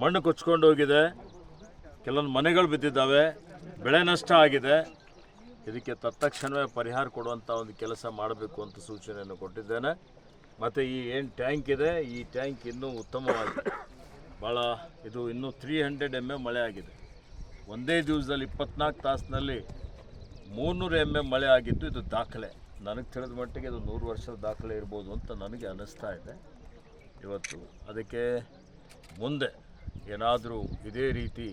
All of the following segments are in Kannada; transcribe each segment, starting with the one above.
ಮಣ್ಣು ಕೊಚ್ಕೊಂಡು ಹೋಗಿದೆ. ಕೆಲವೊಂದು ಮನೆಗಳು ಬಿದ್ದಿದ್ದಾವೆ. ಬೆಳೆ ನಷ್ಟ ಆಗಿದೆ. ಇದಕ್ಕೆ ತತ್ಕ್ಷಣವೇ ಪರಿಹಾರ ಕೊಡುವಂಥ ಒಂದು ಕೆಲಸ ಮಾಡಬೇಕು ಅಂತ ಸೂಚನೆಯನ್ನು ಕೊಟ್ಟಿದ್ದೇನೆ. ಮತ್ತು ಈ ಏನು ಟ್ಯಾಂಕ್ ಇದೆ, ಈ ಟ್ಯಾಂಕ್ ಇನ್ನೂ ಉತ್ತಮವಾಗಿದೆ. ಭಾಳ ಇದು ಇನ್ನೂ ತ್ರೀ ಹಂಡ್ರೆಡ್ ಎಂ ಎ ಮಳೆ ಆಗಿದೆ. ಒಂದೇ ದಿವಸದಲ್ಲಿ ಇಪ್ಪತ್ನಾಲ್ಕು ತಾಸಿನಲ್ಲಿ ಮೂನ್ನೂರು ಎಂ ಎ ಮಳೆ ಆಗಿದ್ದು ಇದು ದಾಖಲೆ. ನನಗೆ ತಿಳಿದ ಮಟ್ಟಿಗೆ ಇದು ನೂರು ವರ್ಷದ ದಾಖಲೆ ಇರ್ಬೋದು ಅಂತ ನನಗೆ ಅನ್ನಿಸ್ತಾ ಇದೆ. ಇವತ್ತು ಅದಕ್ಕೆ ಮುಂದೆ ಏನಾದರೂ ಇದೇ ರೀತಿ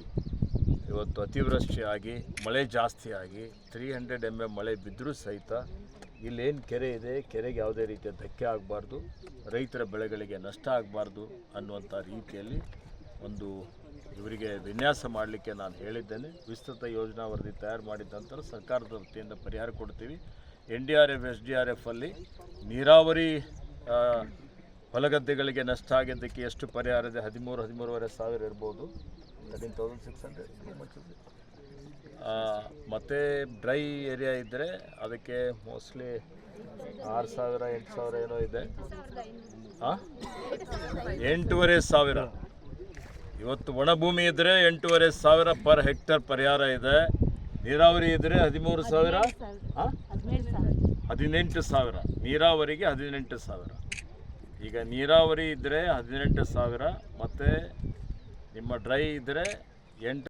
ಇವತ್ತು ಅತಿವೃಷ್ಟಿಯಾಗಿ, ಮಳೆ ಜಾಸ್ತಿ ಆಗಿ ತ್ರೀ ಹಂಡ್ರೆಡ್ ಎಂ ಎಂ ಮಳೆ ಬಿದ್ದರೂ ಸಹಿತ ಇಲ್ಲೇನು ಕೆರೆ ಇದೆ, ಕೆರೆಗೆ ಯಾವುದೇ ರೀತಿಯ ಧಕ್ಕೆ ಆಗಬಾರ್ದು, ರೈತರ ಬೆಳೆಗಳಿಗೆ ನಷ್ಟ ಆಗಬಾರ್ದು ಅನ್ನುವಂಥ ರೀತಿಯಲ್ಲಿ ಒಂದು ಇವರಿಗೆ ವಿನ್ಯಾಸ ಮಾಡಲಿಕ್ಕೆ ನಾನು ಹೇಳಿದ್ದೇನೆ. ವಿಸ್ತೃತ ಯೋಜನಾ ವರದಿ ತಯಾರು ಮಾಡಿದ ನಂತರ ಸರ್ಕಾರದ ವತಿಯಿಂದ ಪರಿಹಾರ ಕೊಡ್ತೀವಿ. N D R F, S D R F ಅಲ್ಲಿ ನೀರಾವರಿ ಹೊಲಗದ್ದೆಗಳಿಗೆ ನಷ್ಟ ಆಗಿದ್ದಕ್ಕೆ ಎಷ್ಟು ಪರಿಹಾರ ಇದೆ? ಹದಿಮೂರು, ಹದಿಮೂರುವರೆ ಸಾವಿರ ಇರ್ಬೋದು. ತರ್ಟೀನ್ ತೌಸಂಡ್ ಸಿಕ್ಸ್ ಹಂಡ್ರೆಡ್ ಮತ್ತು ಡ್ರೈ ಏರಿಯಾ ಇದ್ದರೆ ಅದಕ್ಕೆ ಮೋಸ್ಟ್ಲಿ ಆರು ಸಾವಿರ, ಎಂಟು ಸಾವಿರ ಏನೋ ಇದೆ. ಹಾಂ ಎಂಟೂವರೆ ಸಾವಿರ. ಇವತ್ತು ಒಣಭೂಮಿ ಇದ್ದರೆ ಎಂಟೂವರೆ ಸಾವಿರ ಪರ್ ಹೆಕ್ಟರ್ ಪರಿಹಾರ ಇದೆ. ನೀರಾವರಿ ಇದ್ದರೆ ಹದಿಮೂರು ಸಾವಿರ. ಹದಿನೆಂಟು ಸಾವಿರ. ನೀರಾವರಿಗೆ ಹದಿನೆಂಟು ಸಾವಿರ. ಈಗ ನೀರಾವರಿ ಇದ್ದರೆ ಹದಿನೆಂಟು ಸಾವಿರ ಮತ್ತು ನಿಮ್ಮ ಡ್ರೈ ಇದ್ದರೆ ಎಂಟು